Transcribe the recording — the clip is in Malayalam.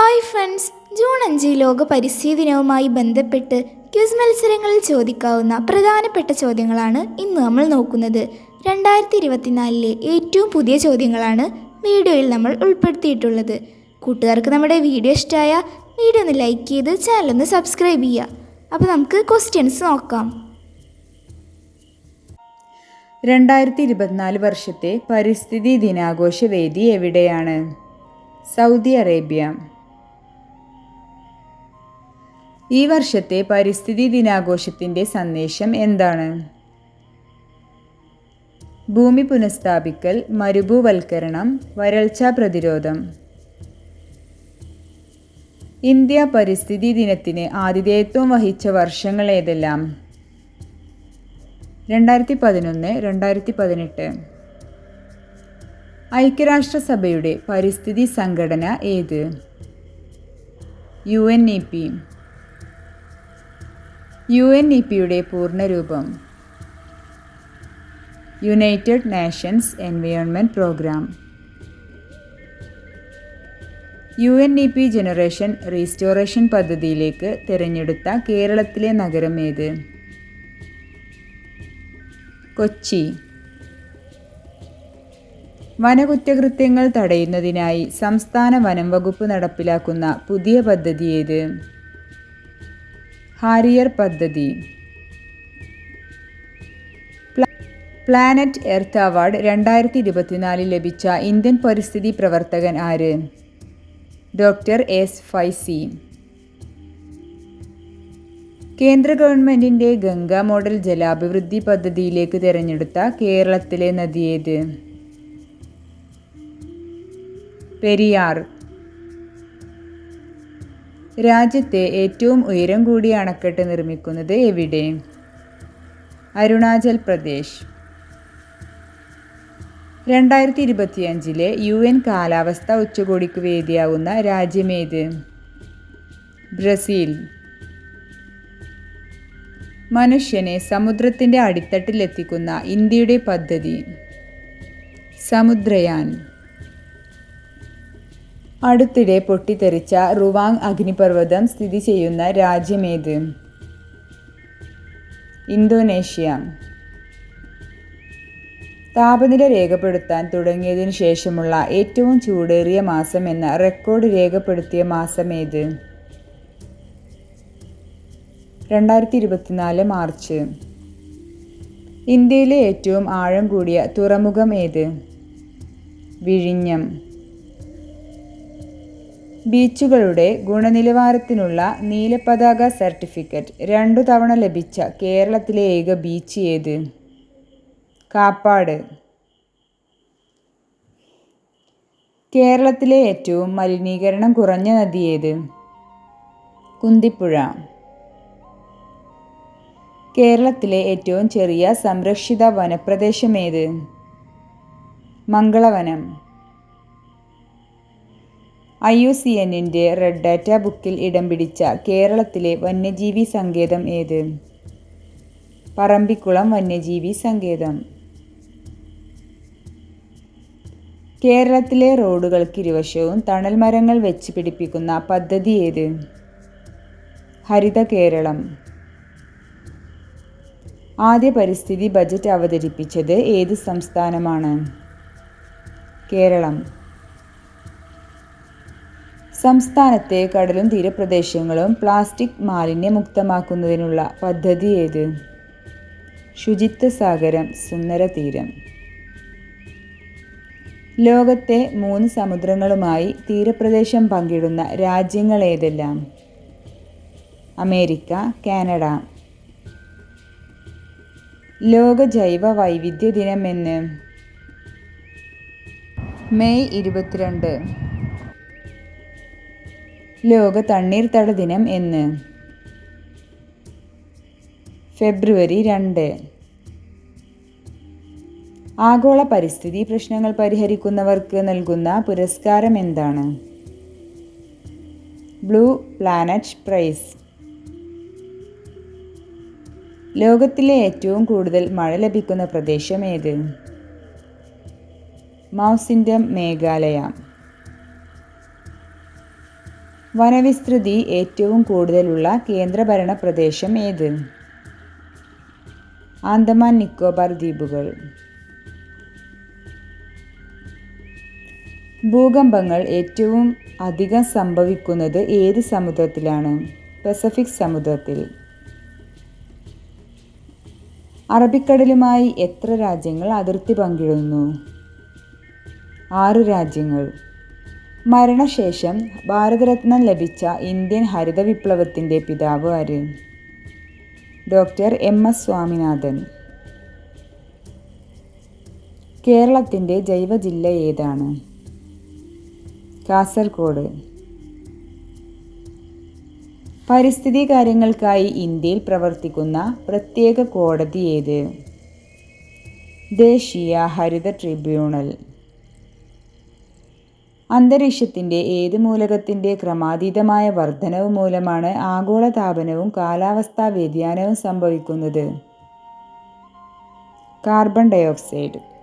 Hi friends. ജൂൺ അഞ്ച് ലോക പരിസ്ഥിതി ദിനവുമായി ബന്ധപ്പെട്ട് ക്യൂസ് മത്സരങ്ങളിൽ ചോദിക്കാവുന്ന പ്രധാനപ്പെട്ട ചോദ്യങ്ങളാണ് ഇന്ന് നമ്മൾ നോക്കുന്നത്. രണ്ടായിരത്തി ഇരുപത്തിനാലിലെ ഏറ്റവും പുതിയ ചോദ്യങ്ങളാണ് വീഡിയോയിൽ നമ്മൾ ഉൾപ്പെടുത്തിയിട്ടുള്ളത്. കൂട്ടുകാർക്ക് നമ്മുടെ വീഡിയോ ഇഷ്ടമായ വീഡിയോ ഒന്ന് ലൈക്ക് ചെയ്ത് ചാനൽ ഒന്ന് സബ്സ്ക്രൈബ് ചെയ്യുക. അപ്പോൾ നമുക്ക് ക്വസ്റ്റ്യൻസ് നോക്കാം. രണ്ടായിരത്തി ഇരുപത്തിനാല് വർഷത്തെ പരിസ്ഥിതി ദിനാഘോഷ വേദി എവിടെയാണ്? Saudi Arabia. ഈ വർഷത്തെ പരിസ്ഥിതി ദിനാഘോഷത്തിന്റെ സന്ദേശം എന്താണ്? ഭൂമി പുനഃസ്ഥാപിക്കൽ മരുഭൂവൽക്കരണം വരൾച്ച പ്രതിരോധം. ഇന്ത്യ പരിസ്ഥിതി ദിനത്തിന് ആതിഥേയത്വം വഹിച്ച വർഷങ്ങൾ ഏതെല്ലാം? രണ്ടായിരത്തി പതിനൊന്ന് രണ്ടായിരത്തി പതിനെട്ട് ഐക്യരാഷ്ട്രസഭയുടെ പരിസ്ഥിതി സംഘടന ഏത്? U N E P. U N E പിയുടെ പൂർണരൂപം. United Nations Environment Programme. U N E P generation restoration പദ്ധതിയിലേക്ക് തിരഞ്ഞെടുത്ത കേരളത്തിലെ നഗരം ഏത്? കൊച്ചി. വനകുറ്റകൃത്യങ്ങൾ തടയുന്നതിനായി സംസ്ഥാന വനം വകുപ്പ് നടപ്പിലാക്കുന്ന പുതിയ പദ്ധതി ഏത്? ഹാരിയർ പദ്ധതി. പ്ലാനറ്റ് എർത്ത് അവാർഡ് രണ്ടായിരത്തി ഇരുപത്തിനാലിൽ ലഭിച്ച ഇന്ത്യൻ പരിസ്ഥിതി പ്രവർത്തകൻ ആര്? Doctor S Faizi. കേന്ദ്ര ഗവൺമെന്റിന്റെ ഗംഗ മോഡൽ ജലാഭിവൃദ്ധി പദ്ധതിയിലേക്ക് തിരഞ്ഞെടുത്ത കേരളത്തിലെ നദിയേത് പെരിയാർ. രാജ്യത്തെ ഏറ്റവും ഉയരം കൂടിയ അണക്കെട്ട് നിർമ്മിക്കുന്നത് എവിടെ? അരുണാചൽ പ്രദേശ്. രണ്ടായിരത്തി ഇരുപത്തിയഞ്ചിലെ യു എൻ കാലാവസ്ഥ ഉച്ചകോടിക്ക് വേദിയാവുന്ന രാജ്യമേത് ബ്രസീൽ. മനുഷ്യനെ സമുദ്രത്തിന്റെ അടിത്തട്ടിലെത്തിക്കുന്ന ഇന്ത്യയുടെ പദ്ധതി. സമുദ്രയാൻ. അടുത്തിടെ പൊട്ടിത്തെറിച്ച റുവാങ് അഗ്നിപർവതം സ്ഥിതി ചെയ്യുന്ന രാജ്യമേത് ഇന്തോനേഷ്യ. താപനില രേഖപ്പെടുത്താൻ തുടങ്ങിയതിനു ശേഷമുള്ള ഏറ്റവും ചൂടേറിയ മാസം എന്ന റെക്കോർഡ് രേഖപ്പെടുത്തിയ മാസമേത് രണ്ടായിരത്തി ഇരുപത്തിനാല് മാർച്ച്. ഇന്ത്യയിലെ ഏറ്റവും ആഴം കൂടിയ തുറമുഖം ഏത്? വിഴിഞ്ഞം. ബീച്ചുകളുടെ ഗുണനിലവാരത്തിനുള്ള നീലപതാക സർട്ടിഫിക്കറ്റ് രണ്ടു തവണ ലഭിച്ച കേരളത്തിലെ ഏക ബീച്ച് ഏത്? കാപ്പാട്. കേരളത്തിലെ ഏറ്റവും മലിനീകരണം കുറഞ്ഞ നദി ഏത്? കുന്തിപ്പുഴ. കേരളത്തിലെ ഏറ്റവും ചെറിയ സംരക്ഷിത വനപ്രദേശം ഏത്? മംഗളവനം. ഐ യു സി എന്നിന്റെ റെഡ് ഡാറ്റ ബുക്കിൽ ഇടം പിടിച്ച കേരളത്തിലെ വന്യജീവി സങ്കേതം ഏത്? പറമ്പിക്കുളം വന്യജീവി സങ്കേതം. കേരളത്തിലെ റോഡുകൾക്ക് ഇരുവശവും തണൽ മരങ്ങൾ വെച്ച് പിടിപ്പിക്കുന്ന പദ്ധതി ഏത്? ഹരിത കേരളം. ആദ്യ പരിസ്ഥിതി ബജറ്റ് അവതരിപ്പിച്ചത് ഏത് സംസ്ഥാനമാണ്? കേരളം. സംസ്ഥാനത്തെ കടലും തീരപ്രദേശങ്ങളും പ്ലാസ്റ്റിക് മാലിന്യമുക്തമാക്കുന്നതിനുള്ള പദ്ധതി ഏത്? ശുചിത്വ സാഗരം സുന്ദര തീരം. ലോകത്തെ മൂന്ന് സമുദ്രങ്ങളുമായി തീരപ്രദേശം പങ്കിടുന്ന രാജ്യങ്ങൾ ഏതെല്ലാം? America Canada. ലോക ജൈവ വൈവിധ്യ ദിനം എന്ന്. മെയ് ഇരുപത്തിരണ്ട്. ലോക തണ്ണീർത്തട ദിനം എന്ന്. ഫെബ്രുവരി രണ്ട്. ആഗോള പരിസ്ഥിതി പ്രശ്നങ്ങൾ പരിഹരിക്കുന്നവർക്ക് നൽകുന്ന പുരസ്കാരം എന്താണ്? Blue planet prize. ലോകത്തിലെ ഏറ്റവും കൂടുതൽ മഴ ലഭിക്കുന്ന പ്രദേശം ഏത്? മൗസിൻഡം മേഘാലയ. വനവിസ്തൃതി ഏറ്റവും കൂടുതലുള്ള കേന്ദ്രഭരണ പ്രദേശം ഏത്? ആൻഡമാൻ നിക്കോബാർ ദ്വീപുകൾ. ഭൂകമ്പങ്ങൾ ഏറ്റവും അധികം സംഭവിക്കുന്നത് ഏത് സമുദ്രത്തിലാണ്? പസഫിക് സമുദ്രത്തിൽ. അറബിക്കടലുമായി എത്ര രാജ്യങ്ങൾ അതിർത്തി പങ്കിടുന്നു? ആറ് രാജ്യങ്ങൾ. മരണശേഷം ഭാരതരത്നം ലഭിച്ച ഇന്ത്യൻ ഹരിത വിപ്ലവത്തിന്റെ പിതാവ് ആര്? Doctor M S Swaminathan. കേരളത്തിന്റെ ജൈവ ജില്ല ഏതാണ്? കാസർഗോഡ് പരിസ്ഥിതി കാര്യങ്ങൾക്കായി ഇന്ത്യയിൽ പ്രവർത്തിക്കുന്ന പ്രത്യേക കോടതി ഏത്? ദേശീയ ഹരിത ട്രിബ്യൂണൽ. അന്തരീക്ഷത്തിന്റെ ഏത് മൂലകത്തിന്റെ ക്രമാതീതമായ വർധനവ് മൂലമാണ് ആഗോളതാപനവും കാലാവസ്ഥാ വ്യതിയാനവും സംഭവിക്കുന്നത്? Carbon dioxide.